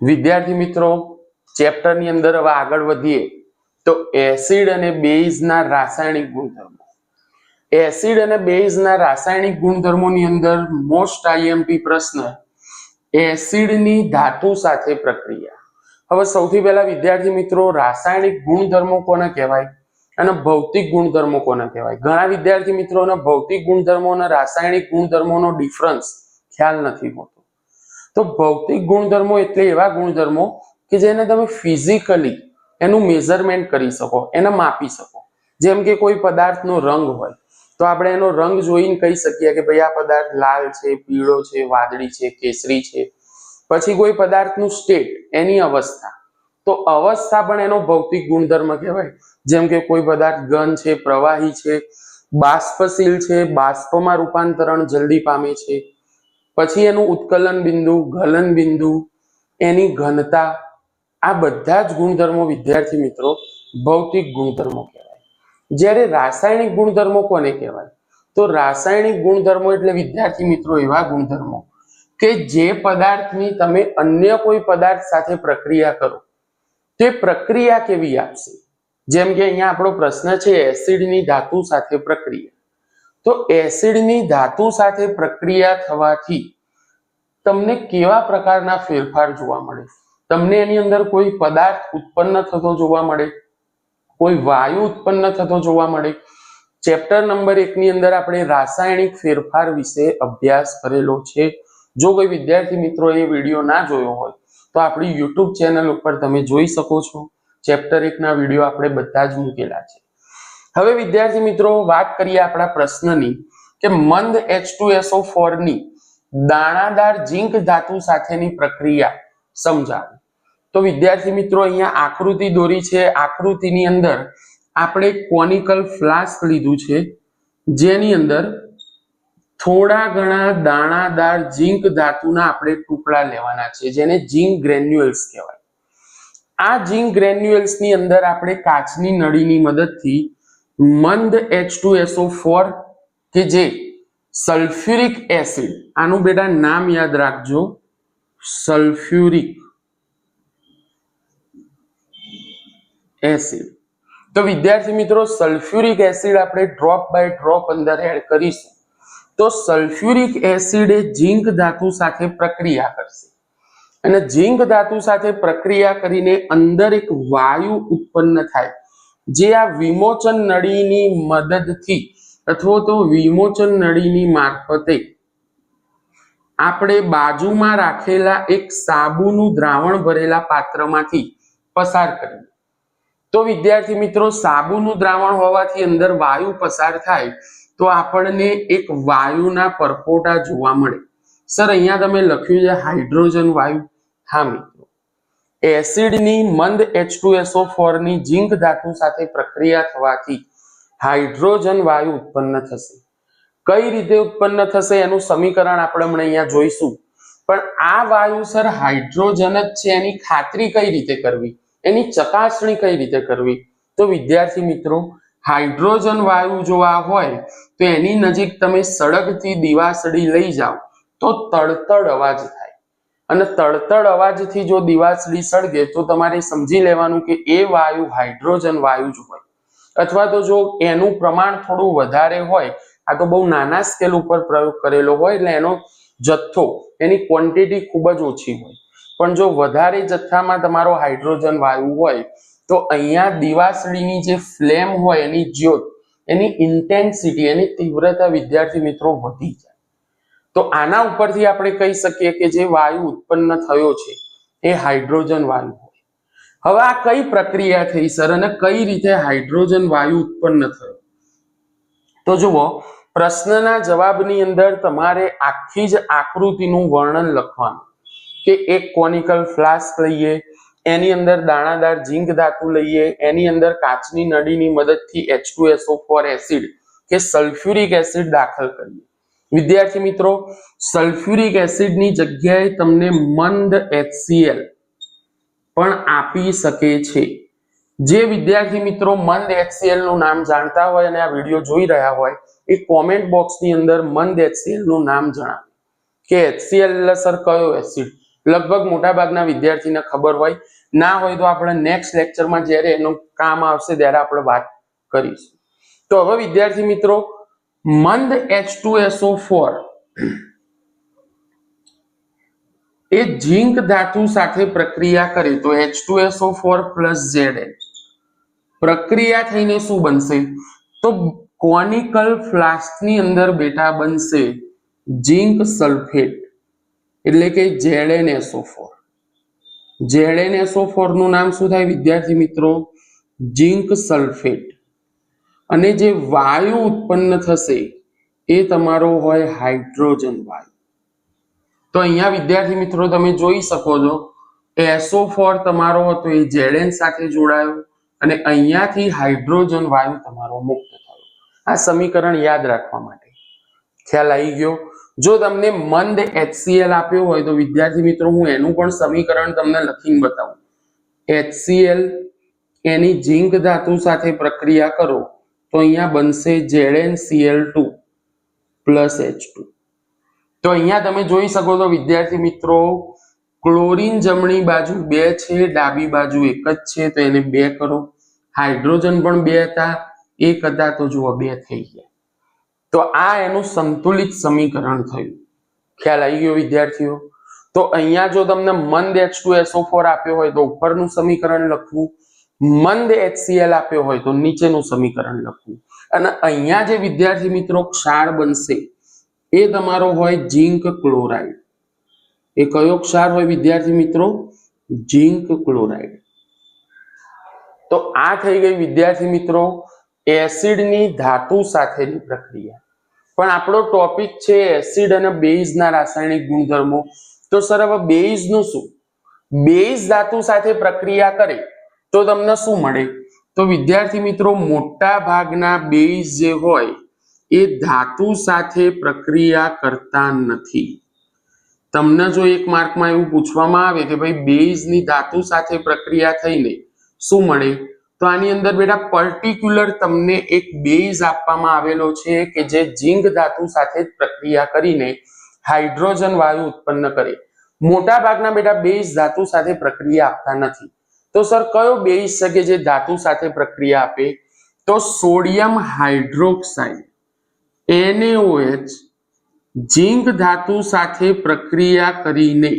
વિદ્યાર્થી મિત્રો ચેપ્ટરની અંદર હવે આગળ વધીએ, તો એસિડ અને બેઝના રાસાયણિક ગુણધર્મો. એસિડ અને બેઝના રાસાયણિક ગુણધર્મોની અંદર મોસ્ટ આઈએમપી પ્રશ્ન એસિડની ધાતુ સાથે પ્રક્રિયા. હવે સૌથી પહેલા વિદ્યાર્થી મિત્રો, રાસાયણિક ગુણધર્મો કોને કહેવાય અને ભૌતિક ગુણધર્મો કોને કહેવાય? ઘણા વિદ્યાર્થી મિત્રોને ભૌતિક ગુણધર્મો અને રાસાયણિક ગુણધર્મોનો ડિફરન્સ ખ્યાલ નથી હોતો. તો ભૌતિક ગુણધર્મો એટલે એવા ગુણધર્મો કે જેને તમે ફિઝિકલી એનું મેઝરમેન્ટ કરી શકો, એને માપી શકો. જેમ કે કોઈ પદાર્થનો રંગ હોય, તો આપણે એનો રંગ જોઈને કહી શકીએ કે ભાઈ આ પદાર્થ લાલ છે, પીળો છે, વાદળી છે, કેસરી છે. પછી કોઈ પદાર્થનું સ્ટેટ એની અવસ્થા. તો અવસ્થા પણ એનો ભૌતિક ગુણધર્મ કહેવાય. જેમ કે કોઈ પદાર્થ ઘન છે, પ્રવાહી છે, બાષ્પશીલ છે, બાષ્પમાં રૂપાંતરણ જલ્દી પામે છે પછી એનું ઉત્કલન બિંદુ, ગલન બિંદુ, એની ઘનતા, આ બધા જ ગુણધર્મો વિદ્યાર્થી મિત્રો ભૌતિક ગુણધર્મો કહેવાય. જ્યારે રાસાયણિક ગુણધર્મો કોને કહેવાય? તો રાસાયણિક ગુણધર્મો એટલે વિદ્યાર્થી મિત્રો એવા ગુણધર્મો કે જે પદાર્થની તમે અન્ય કોઈ પદાર્થ સાથે પ્રક્રિયા કરો. તે પ્રક્રિયા કેવી આપશે? જેમ કે અહીંયા આપણો પ્રશ્ન છે, એસિડની ધાતુ સાથે પ્રક્રિયા. તો એસિડની ધાતુ સાથે પ્રક્રિયા થવાથી તમને કેવા પ્રકારના ફેરફાર જોવા મળે? તમને એની અંદર કોઈ પદાર્થ ઉત્પન્ન થતો જોવા મળે? કોઈ વાયુ ઉત્પન્ન થતો જોવા મળે? ચેપ્ટર નંબર એકની અંદર આપણે રાસાયણિક ફેરફાર વિશે અભ્યાસ કરેલો છે. જો કોઈ વિદ્યાર્થી મિત્રો એ વીડિયો ના જોયો હોય, તો આપણી યુટ્યુબ ચેનલ ઉપર તમે જોઈ શકો છો. ચેપ્ટર એકના વીડિયો આપણે બધા જ મૂકેલા છે. હવે વિદ્યાર્થી મિત્રો, વાત કરીએ આપણા પ્રશ્નની કે મંદ એચ ટુ એસઓ ની દાણાદાર ઝીંક ધાતુ સાથેની પ્રક્રિયા સમજાવો. તો વિદ્યાર્થી મિત્રો, અહીંયા આકૃતિ દોરી છે. આકૃતિની અંદર આપણે કોનિકલ ફ્લાસ્ક લીધું છે. જેની અંદર થોડા ઘણા દાણાદાર ઝીંક ધાતુના આપણે ટુકડા લેવાના છે, જેને ઝીંક ગ્રેન્યુઅલ્સ કહેવાય. આ ઝીંક ગ્રેન્યુઅલ્સની અંદર આપણે કાચની નળીની મદદથી મંદ એચ ટુ એસઓ ફોર કે જે સલ્ફ્યુરિક એસિડ, આનું બેટા નામ યાદ રાખજો, સલ્ફ્યુરિક એસિડ. તો વિદ્યાર્થી મિત્રો, સલ્ફ્યુરિક એસિડ આપણે ડ્રોપ બાય ડ્રોપ અંદર એડ કરીશું. તો સલ્ફ્યુરિક એસિડ એ ઝીંક ધાતુ સાથે પ્રક્રિયા કરશે. અને ઝીંક ધાતુ સાથે પ્રક્રિયા કરીને અંદર એક વાયુ ઉત્પન્ન થાય. જે આ વિમોચન નળીની મદદથી અથવા તો વિમોચન નળીની મારફતે આપણે બાજુમાં રાખેલા એક સાબુનું દ્રાવણ ભરેલા પાત્રમાંથી પસાર કરીએ તો વિદ્યાર્થી મિત્રો, સાબુનું દ્રાવણ હોવાથી અંદર વાયુ પસાર થાય તો આપણને એક વાયુના પરપોટા જોવા મળે. સર, અહીંયા તમે લખ્યું છે હાઇડ્રોજન વાયુ. હા, મિત્રો. એસિડની મંદ એચ ટુ એસઓ ની ઝીંક ધાતુ સાથે પ્રક્રિયા થવાથી હાઇડ્રોજન વાયુ ઉત્પન્ન થશે. કઈ રીતે ઉત્પન્ન થશે એનું સમીકરણ આપણે અહીંયા જોઈશું. પણ આ વાયુ સર હાઇડ્રોજન જ છે, એની ખાતરી કઈ રીતે કરવી? એની ચકાસણી કઈ રીતે કરવી? તો વિદ્યાર્થી મિત્રો, હાઇડ્રોજન વાયુ જો આ હોય, તો એની નજીક તમે સળગતી દીવાસળી લઈ જાઓ, તો તડતડ અવાજ થાય. અને તડતડ અવાજથી જો દિવાસળી સળગે, તો તમારે સમજી લેવાનું કે એ વાયુ હાઇડ્રોજન વાયુ જ હોય. અથવા તો જો એનું પ્રમાણ થોડું વધારે હોય, આ તો બહુ નાના સ્કેલ ઉપર પ્રયોગ કરેલો હોય, એટલે એનો જથ્થો, એની ક્વોન્ટિટી ખૂબ જ ઓછી હોય. પણ જો વધારે જથ્થામાં તમારો હાઇડ્રોજન વાયુ હોય, તો અહીંયા દિવાસળીની જે ફ્લેમ હોય, એની જ્યોત, એની ઇન્ટેન્સિટી એની તીવ્રતા વિદ્યાર્થી મિત્રો વધી જાય. તો આના ઉપરથી આપણે કહી શકીએ કે જે વાયુ ઉત્પન્ન થયો છે, એ હાઇડ્રોજન વાયુ હોય. હવે આ કઈ પ્રક્રિયા થઈ, સર? અને કઈ રીતે હાઇડ્રોજન વાયુ ઉત્પન્ન થયો? તો જુઓ, પ્રશ્નના જવાબની અંદર તમારે આખી જ આકૃતિનું વર્ણન લખવાનું. કે એક કોનિકલ ફ્લાસ્ક લઈએ, એની અંદર દાણાદાર ઝીંક ધાતુ લઈએ, એની અંદર કાચની નળીની મદદથી H two SO four acid કે સલ્ફ્યુરિક એસિડ દાખલ કરીએ. વિદ્યાર્થી મિત્રો સલ્ફ્યુરિક એસિડની જગ્યાએ તમને મંદ HCl પણ આપી શકે છે. જે વિદ્યાર્થી મિત્રો મંદ HCl નું નામ જાણતા હોય અને આ વીડિયો જોઈ રહ્યા હોય, એ કોમેન્ટ બોક્સની અંદર મંદ HCl નું નામ જણાવે. કે HCl સર કયો એસિડ લગભગ મોટા ભાગના વિદ્યાર્થીને ખબર હોય. ના હોય તો આપણે નેક્સ્ટ લેક્ચરમાં જ્યારે એનું કામ આવશે ત્યારે આપણે વાત કરીશું. તો હવે વિદ્યાર્થી મિત્રો મંદ એચ ટુ એસઓ ફોર એ ઝીંક ધાતુ સાથે પ્રક્રિયા કરે તો H two SO four plus Z પ્રક્રિયા થઈને શું બનશે? તો કોનિકલ ફ્લાસ્કની અંદર બેટા બનશે ઝીંક સલ્ફેટ. એટલે કે ZnSO4 ZnSO4 નું નામ શું થાય વિદ્યાર્થી મિત્રો? Zinc sulphate. અને જે વાયુ ઉત્પન્ન થશે એ તમારો હોય હાઇડ્રોજન વાયુ. તો અહીંયા વિદ્યાર્થી મિત્રો તમે જોઈ શકો છો SO4 તમારો હતો, એ જેડેન સાથે જોડાયો અને અહીંયાથી હાઇડ્રોજન વાયુ તમારો મુક્ત થયો. આ સમીકરણ યાદ રાખવા માટે. ખ્યાલ આવી ગયો? જો તમને મંદ HCl આપ્યો હોય તો વિદ્યાર્થી મિત્રો હું એનું પણ સમીકરણ તમને લખીને બતાવું. HCl એની ઝીંક ધાતુ સાથે પ્રક્રિયા કરો. તો અહીંયા બનશે ZN CL two plus H two. તો અહીંયા તમે જોઈ શકો છો, વિદ્યાર્થી મિત્રો, ક્લોરીન જમણી બાજુ બે છે, ડાબી બાજુ એક જ છે, તો એને બે કરો. હાઇડ્રોજન પણ બે હતા, એક હતા તો જુઓ બે થઈ ગયા. તો આ એનું સંતુલિત સમીકરણ થયું. ખ્યાલ આવી ગયો વિદ્યાર્થીઓ? તો અહીંયા જો તમને મંદ એચ ટુ એસઓ ફોર આપ્યો હોય તો ઉપરનું સમીકરણ લખવું મંદ એચસીએલ આપ્યો હોય તો નીચેનું સમીકરણ લખવું. અને અહીંયા જે વિદ્યાર્થી મિત્રો ક્ષાર બનશે, એ તમારો હોય ઝીંક ક્લોરાઇડ. એ કયો ક્ષાર હોય વિદ્યાર્થી મિત્રો? Zinc chloride. તો આ થઈ ગઈ વિદ્યાર્થી મિત્રો એસિડની ધાતુ સાથેની પ્રક્રિયા. પણ આપણો ટોપિક છે એસિડ અને બેઝના રાસાયણિક ગુણધર્મો. તો સર હવે બેઝનું શું? બેઝ ધાતુ સાથે પ્રક્રિયા કરે. તો તમને શું મળે? તો વિદ્યાર્થી મિત્રો મોટા ભાગના બેઝ જે હોય, એ ધાતુ સાથે પ્રક્રિયા કરતા નથી. તમને જો એક માર્કમાં એવું પૂછવામાં આવે કે ભાઈ બેઝની ધાતુ સાથે પ્રક્રિયા થઈને શું મળે? તો આની અંદર બેટા પર્ટિક્યુલર તમને એક બેઝ આપવામાં આવેલો છે કે જે ઝીંક ધાતુ સાથે પ્રક્રિયા કરીને હાઇડ્રોજન વાયુ ઉત્પન્ન કરે. મોટા ભાગના બેટા બેઝ ધાતુ સાથે પ્રક્રિયા આપતા નથી. તો સર, કયો બેઝ છે કે જે ધાતુ સાથે પ્રક્રિયા આપે? તો સોડિયમ હાઇડ્રોક્સાઇડ NaOH ઝીંક ધાતુ સાથે પ્રક્રિયા કરીને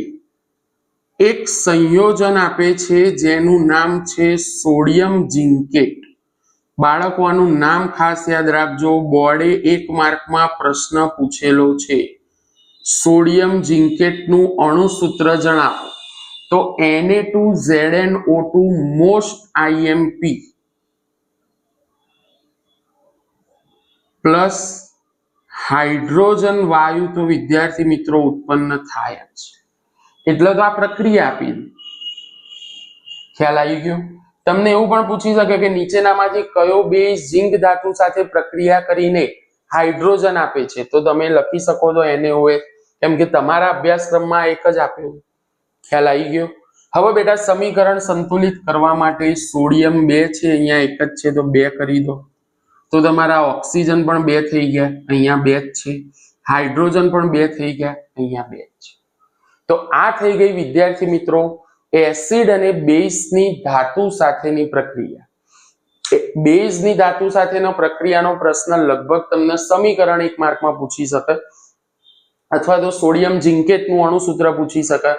એક સંયોજન આપે છે, જેનું નામ છે સોડિયમ ઝિંકેટ. બાળકો આનું નામ ખાસ યાદ રાખજો. બોર્ડે એક માર્કમાં પ્રશ્ન પૂછેલો છે. સોડિયમ ઝિંકેટનું અણુસૂત્ર જણાવો. તો Na2ZnO2 most IMP plus hydrogen વાયુ તો વિદ્યાર્થી મિત્રો ઉત્પન્ન થાય જ. એટલે તો આ પ્રક્રિયા આપી ખ્યાલ આવી ગયો? તમને એવું પણ પૂછી શકે કે નીચેનામાંથી કયો બે ઝીંક ધાતુ સાથે પ્રક્રિયા કરીને હાઇડ્રોજન આપે છે? તો તમે લખી શકો છો એને હોય કેમ કે તમારા અભ્યાસક્રમમાં એક જ આપ્યું. ખ્યાલ આવી ગયો. હવે બેટા સમીકરણ સંતુલિત કરવા માટે સોડિયમ બે છે, અહીંયા એક જ છે, તો બે કરી દો. તો તમારા ઓક્સિજન પણ બે થઈ ગયા, અહીંયા બે જ છે. હાઇડ્રોજન પણ બે થઈ ગયા, અહીંયા બે જ છે. તો આ થઈ ગઈ વિદ્યાર્થી મિત્રો, એસિડ અને બેઝની ધાતુ સાથેની પ્રક્રિયા. બેઝની ધાતુ સાથેનો પ્રક્રિયાનો પ્રશ્ન લગભગ તમને સમીકરણ એક માર્કમાં પૂછી શકે અથવા તો સોડિયમ ઝિંકેટનું અણુસૂત્ર પૂછી શકે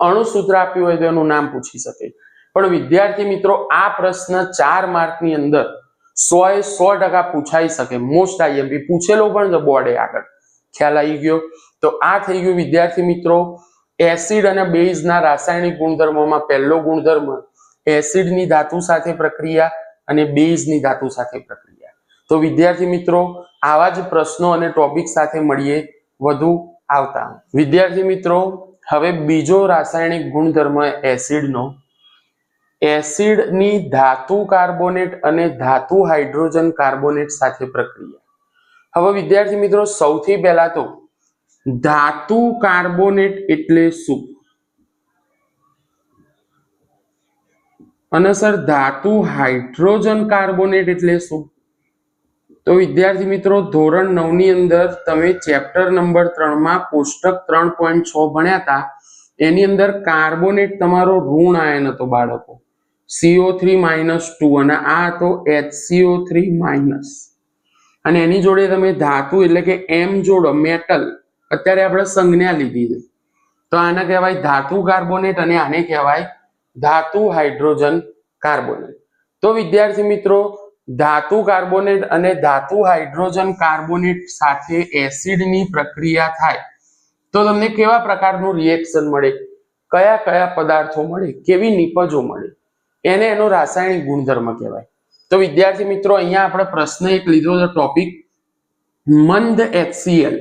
અણુસૂત્ર આપ્યું હોય તો એનું નામ પૂછી શકે. પણ વિદ્યાર્થી મિત્રો, આ પ્રશ્ન ચાર માર્કની અંદર સો એ સો ટકા પૂછાઈ શકે. મોસ્ટ આઈએમપી પૂછેલો પણ છે બોર્ડે આગળ. ખ્યાલ આવી ગયો? તો આ થઈ ગયું વિદ્યાર્થી મિત્રો, એસિડ અને બેઝના રાસાયણિક ગુણધર્મોમાં પહેલો ગુણધર્મ એસિડની ધાતુ સાથે પ્રક્રિયા અને બેઝની ધાતુ સાથે પ્રક્રિયા. તો વિદ્યાર્થી મિત્રો, આવા જ પ્રશ્નો અને ટોપિક સાથે મળીએ. વધુ આવતા. વિદ્યાર્થી મિત્રો હવે બીજો રાસાયણિક ગુણધર્મ એસિડનો. એસિડની ધાતુ કાર્બોનેટ અને ધાતુ હાઇડ્રોજન કાર્બોનેટ સાથે પ્રક્રિયા. હવે વિદ્યાર્થી મિત્રો, સૌથી પહેલા તો ધાતુ કાર્બોનેટ એટલે શું? અને સર, ધાતુ હાઇડ્રોજન કાર્બોનેટ એટલે શું? તો વિદ્યાર્થી મિત્રો, ધોરણ નવની અંદર તમે ચેપ્ટર નંબર ત્રણમાં કોષ્ટક ત્રણ પોઈન્ટ છ ભણ્યા હતા એની અંદર કાર્બોનેટ તમારો ઋણ આયન હતો બાળકો. સીઓ થ્રી માઇનસ ટુ અને આ હતો એચસીઓ થ્રી માઇનસ અને એની જોડે તમે ધાતુ એટલે કે એમ જોડો મેટલ અત્યારે આપણે સંજ્ઞા લીધી છે. તો આને કહેવાય ધાતુ કાર્બોનેટ અને આને કહેવાય ધાતુ હાઇડ્રોજન કાર્બોનેટ તો વિદ્યાર્થી મિત્રો ધાતુ કાર્બોનેટ અને ધાતુ હાઇડ્રોજન કાર્બોનેટ સાથે એસિડની પ્રક્રિયા થાય. તો તમને કેવા પ્રકારનું રિએક્શન મળે? કયા કયા પદાર્થો મળે? કેવી નિપજો મળે? એને એનો રાસાયણિક ગુણધર્મ કહેવાય. તો વિદ્યાર્થી મિત્રો, અહીંયા આપણે પ્રશ્ન એક લીધો છે ટોપિક મંદ એચસીએલ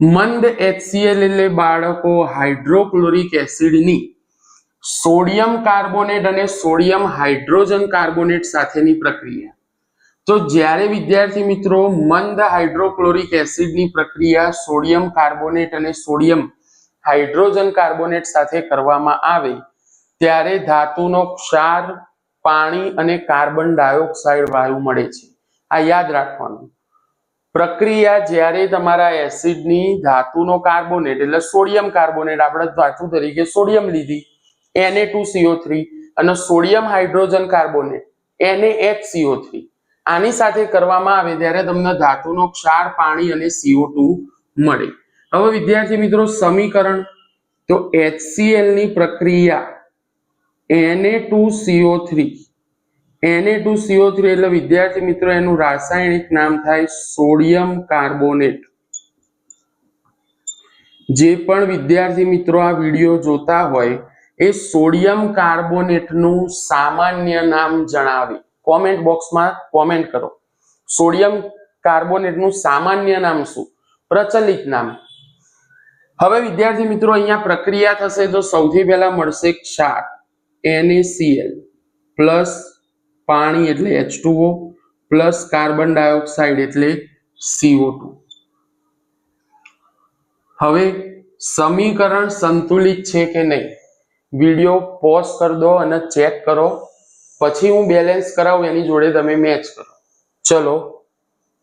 મંદ એચસીએલ એટલે બાળકો હાઇડ્રોક્લોરિક એસિડની સોડિયમ કાર્બોનેટ અને સોડિયમ હાઇડ્રોજન કાર્બોનેટ સાથેની પ્રક્રિયા. તો જ્યારે વિદ્યાર્થી મિત્રો મંદ હાઇડ્રોક્લોરિક એસિડની પ્રક્રિયા સોડિયમ કાર્બોનેટ અને સોડિયમ હાઇડ્રોજન કાર્બોનેટ સાથે કરવામાં આવે, ત્યારે ધાતુનો ક્ષાર, પાણી અને કાર્બન ડાયોક્સાઇડ વાયુ મળે છે. આ યાદ રાખવાનું. પ્રક્રિયા જ્યારે તમારા એસિડની ધાતુનો કાર્બોનેટ એટલે સોડિયમ કાર્બોનેટ આપણે ધાતુ તરીકે સોડિયમ લીધી Na2CO3 અને સોડિયમ હાઇડ્રોજન કાર્બોનેટ NaHCO3 આની સાથે કરવામાં આવે ત્યારે તમને ધાતુનો ક્ષાર, પાણી અને CO2 મળે. હવે વિદ્યાર્થી મિત્રો, સમીકરણ તો HCl ની પ્રક્રિયા Na2CO3 Na2CO3 એટલે વિદ્યાર્થી મિત્રો, એનું રાસાયણિક નામ થાય સોડિયમ કાર્બોનેટ. જે પણ વિદ્યાર્થી મિત્રો આ વીડિયો જોતા હોય, એ સોડિયમ કાર્બોનેટનું સામાન્ય નામ જણાવે. કોમેન્ટ બોક્સમાં કોમેન્ટ કરો. સોડિયમ કાર્બોનેટનું સામાન્ય નામ શું? પ્રચલિત નામ. હવે વિદ્યાર્થી મિત્રો, અહીંયા પ્રક્રિયા થશે તો સૌથી પહેલા મળશે ક્ષાર NaCl પ્લસ પાણી એટલે H2O પ્લસ કાર્બન ડાયોક્સાઇડ એટલે CO2 હવે સમીકરણ સંતુલિત છે કે નહીં? વીડિયો પોઝ કરી દો અને ચેક કરો. પછી હું બેલેન્સ કરાવું, એની જોડે તમે મેચ કરો. ચલો.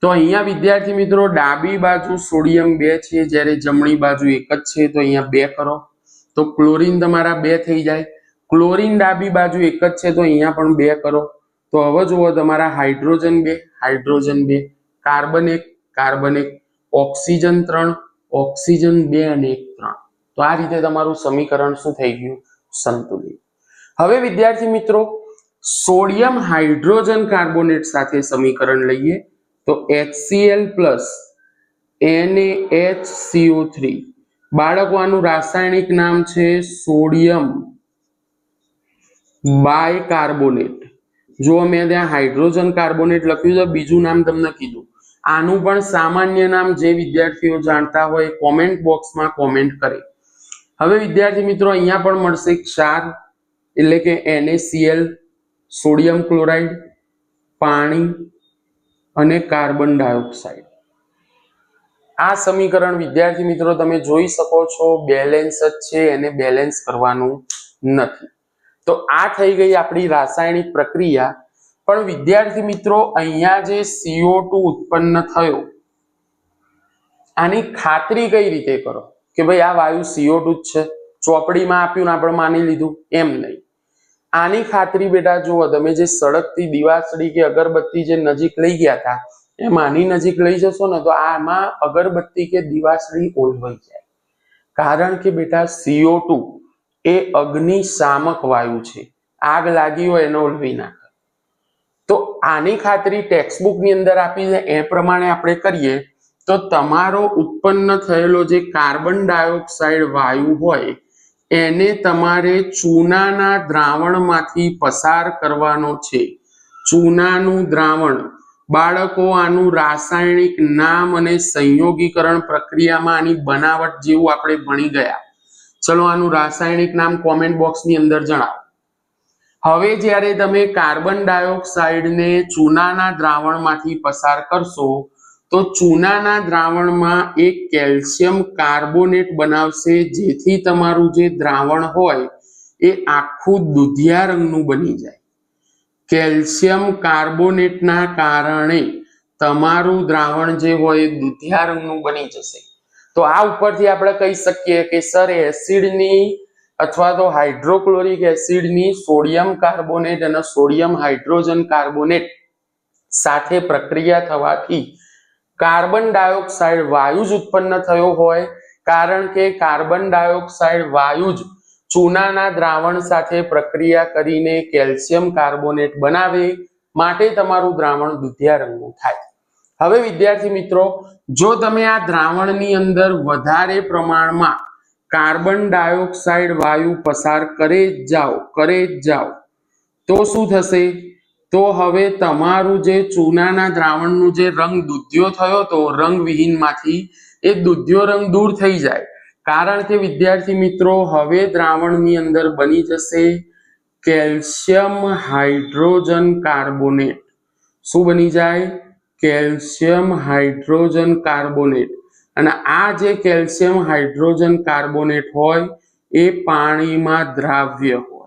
તો અહીંયા વિદ્યાર્થી મિત્રો, ડાબી બાજુ સોડિયમ બે છે, જ્યારે જમણી બાજુ એક જ છે, તો અહીંયા બે કરો. તો ક્લોરીન તમારા બે થઈ જાય. ક્લોરીન ડાબી બાજુ એક જ છે, તો અહીંયા પણ બે કરો. તો હવે જુઓ તમારા હાઇડ્રોજન બે હાઇડ્રોજન બે, કાર્બન એક કાર્બન એક, ઓક્સિજન ત્રણ, ઓક્સિજન બે અને એક ત્રણ. તો આ રીતે તમારું સમીકરણ શું થઈ ગયું? સંતુલિત. હવે વિદ્યાર્થી મિત્રો સોડિયમ હાઇડ્રોજન કાર્બોનેટ સાથે સમીકરણ લઈએ તો HCl પ્લસ NaHCO3 બાળકો, આનું રાસાયણિક નામ છે સોડિયમ બાયકાર્બોનેટ. જો મેં ત્યાં હાઇડ્રોજન કાર્બોનેટ લખ્યું છે, બીજું નામ તમને કીધું. આનું પણ સામાન્ય નામ જે વિદ્યાર્થીઓ જાણતા હોય કોમેન્ટ બોક્સમાં કોમેન્ટ કરે. હવે વિદ્યાર્થી મિત્રો, અહીંયા પણ મળશે ક્ષાર, એટલે કે NaCl સોડિયમ ક્લોરાઇડ, પાણી અને કાર્બન ડાયોક્સાઇડ. આ સમીકરણ વિદ્યાર્થી મિત્રો તમે જોઈ શકો છો, બેલેન્સ જ છે, એને બેલેન્સ કરવાનું નથી. તો આ થઈ ગઈ આપણી રાસાયણિક પ્રક્રિયા. પણ વિદ્યાર્થી મિત્રો, અહીંયા જે CO2 ઉત્પન્ન થયો, આની ખાતરી કઈ રીતે કરો? કે ભાઈ આ વાયુ CO2 જ છે. ચોપડીમાં આપ્યું ને આપણે માની લીધું, એમ નહીં. આની ખાતરી બેટા જુઓ, તમે જે સડકતી દિવાસળી કે અગરબત્તી જે નજીક લઈ ગયા હતા, એમ આની નજીક લઈ જશો ને તો આમાં અગરબત્તી કે દિવાસળી ઓલવાઈ જાય. કારણ કે બેટા CO2 એ અગ્નિશામક વાયુ છે. આગ લાગી હોય એને ઓલવી નાખે. તો આની ખાતરી ટેક્સ્ટબુકની અંદર આપી છે એ પ્રમાણે આપણે કરીએ, તો તમારો ઉત્પન્ન થયેલો જે કાર્બન ડાયોક્સાઇડ વાયુ હોય એને તમારે ચૂનાના દ્રાવણમાંથી પસાર કરવાનો છે. ચૂનાનું દ્રાવણ, બાળકો આનું રાસાયણિક નામ અને સંયોગીકરણ પ્રક્રિયામાં આની બનાવટ જેવું આપણે ભણી ગયા. ચલો આનું રાસાયણિક નામ કોમેન્ટ બોક્સની અંદર જણાવો. હવે જ્યારે તમે કાર્બન ડાયોક્સાઇડને ચૂનાના દ્રાવણમાંથી પસાર કરશો તો ચૂનાના દ્રાવણમાં એક કેલ્શિયમ કાર્બોનેટ બનાવશે, જેથી તમારું જે દ્રાવણ હોય એ આખું દુધિયા રંગનું બની જાય. કેલ્શિયમ કાર્બોનેટના કારણે તમારું દ્રાવણ જે હોય એ દુધિયા રંગનું બની જશે. તો આ ઉપરથી આપણે કહી શકીએ કે સર, એસિડની અથવા તો હાઇડ્રોક્લોરિક એસિડની સોડિયમ કાર્બોનેટ અને સોડિયમ હાઇડ્રોજન કાર્બોનેટ સાથે પ્રક્રિયા થવાથી કાર્બન ડાયોક્સાઇડ વાયુ જ ઉત્પન્ન થયો હોય, કારણ કે કાર્બન ડાયોક્સાઇડ વાયુ જ ચૂનાના દ્રાવણ સાથે પ્રક્રિયા કરીને કેલ્શિયમ કાર્બોનેટ બનાવે માટે તમારું દ્રાવણ દુધિયા રંગનું થાય. હવે વિદ્યાર્થી મિત્રો, જો તમે આ દ્રાવણની અંદર વધારે પ્રમાણમાં કાર્બન ડાયોક્સાઇડ વાયુ પસાર કરે જ જાઓ, કરે જ જાઓ, તો શું થશે? તો હવે તમારું જે ચૂનાના દ્રાવણનું જે રંગ દૂધ્યો થયો તો રંગવિહીનમાંથી એ દૂધ્યો રંગ દૂર થઈ જાય. કારણ કે વિદ્યાર્થી મિત્રો, હવે દ્રાવણની અંદર બની જશે કેલ્શિયમ હાઇડ્રોજન કાર્બોનેટ. શું બની જાય? Calcium hydrogen carbonate. અને આ જે કેલ્શિયમ હાઇડ્રોજન કાર્બોનેટ હોય એ પાણીમાં દ્રાવ્ય હોય.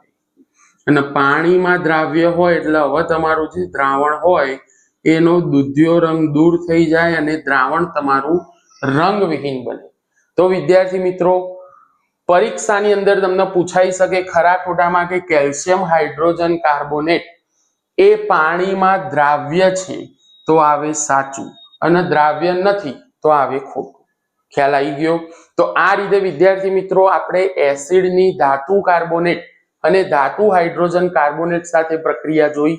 અને પાણીમાં દ્રાવ્ય હોય એટલે હવે તમારું જે દ્રાવણ હોય, એનો દૂધ્યો રંગ દૂર થઈ જાય અને દ્રાવણ તમારું રંગવિહીન બને. તો વિદ્યાર્થી મિત્રો, પરીક્ષાની અંદર તમને પૂછાઈ શકે ખરા ખોટામાં કે કેલ્શિયમ, હાઇડ્રોજન, કાર્બોનેટ, એ પાણીમાં દ્રાવ્ય છે તો આવે સાચું અને દ્રાવ્ય નથી તો આવે ખોટું. ખ્યાલ આવી ગયો? તો આ રીતે વિદ્યાર્થી મિત્રો, આપણે એસિડની ધાતુ કાર્બોનેટ અને ધાતુ હાઇડ્રોજન કાર્બોનેટ સાથે પ્રક્રિયા જોઈ.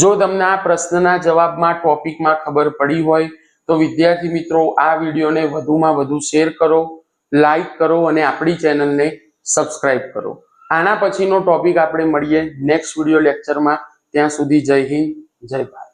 જો તમને આ પ્રશ્નના જવાબમાં ટોપિકમાં ખબર પડી હોય, તો વિદ્યાર્થી મિત્રો, આ વિડીયોને વધુમાં વધુ શેર કરો, લાઈક કરો અને આપણી ચેનલને સબસ્ક્રાઇબ કરો. આના પછીનો ટોપિક આપણે મળીએ નેક્સ્ટ વીડિયો લેક્ચરમાં. ત્યાં સુધી જય હિન્દ, જય ભારત.